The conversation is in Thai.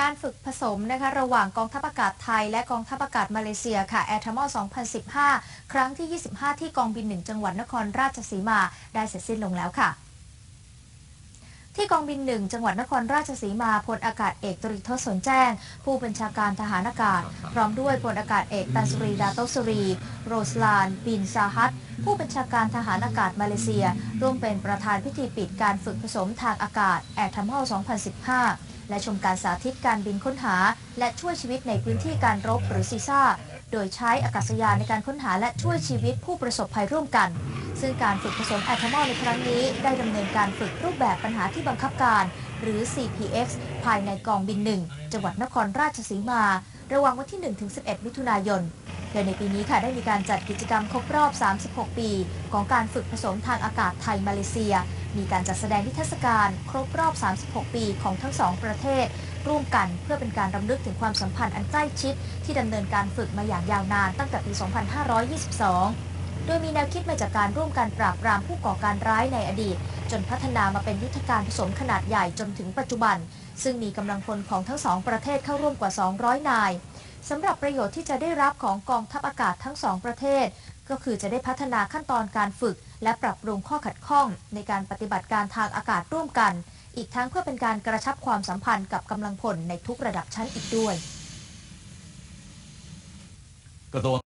การฝึกผสมนะคะระหว่างกองทัพอากาศไทย และกองทัพอากาศมาเลเซียค่ะ Air t h e r m a l 2015 ครั้งที่ 25 ที่กองบิน 1 จังหวัดนครราชสีมาได้เสร็จสิ้นลงแล้วค่ะที่กองบิน1จังหวัดนครราชสีมาพลอากาศเอกตริทศสนแจ้ง ผู้บัญชาการทหารอากาศ พร้อมด้วยพลอากาศเอกตันสุรีดาโตสุรี โรสลาน บินซาฮัตผู้บัญชาการทหารอากาศมาเลเซีย ร่วมเป็นประธานพิธีปิดการฝึกผสมทางอากาศ Air t h e r m a l 2015 และชมการสาธิตการบินค้นหา และช่วยชีวิตในพื้นที่การรบหรือซีซ่า โดยใช้อากาศยานในการค้นหาและช่วยชีวิตผู้ประสบภัยร่วมกัน ซึ่งการฝึกผสมแอทมอลในครั้งนี้ ได้ดำเนินการฝึกรูปแบบปัญหาที่บังคับการ หรือ CPX ภายในกองบิน 1 จังหวัดนครราชสีมา ระหว่างวันที่ 1-11 มิถุนายน ดยในปีนี้ค่ะได้มีการจัดกิจกรรมครบรอบ 36 ปี ของการฝึกผสมทางอากาศไทยมาเลเซีย มีการจัดแสดงนิทรรศการครบรอบ 36 ปีของทั้งสองประเทศ ร่วมกันเพื่อเป็นการรำลึกถึงความสัมพันธ์อันใกล้ชิด ที่ดำเนินการฝึกมาอย่างยาวนานตั้งแต่ปี 2522 โดยมีแนวคิดมาจากการร่วมกันปราบปรามผู้ก่อการร้ายในอดีต จนพัฒนามาเป็นยุทธการผสมขนาดใหญ่จนถึงปัจจุบัน ซึ่งมีกำลังพลของทั้งสองประเทศเข้าร่วมกว่า 200 นายสำหรับประโยชน์ที่จะได้รับของกองทัพอากาศทั้งสองประเทศ ก็คือจะได้พัฒนาขั้นตอนการฝึก และปรับปรุงข้อขัดข้อง ในการปฏิบัติการทางอากาศร่วมกัน อีกทั้งเพื่อเป็นการกระชับความสัมพันธ์กับกำลังพลในทุกระดับชั้นอีกด้วยก็โดน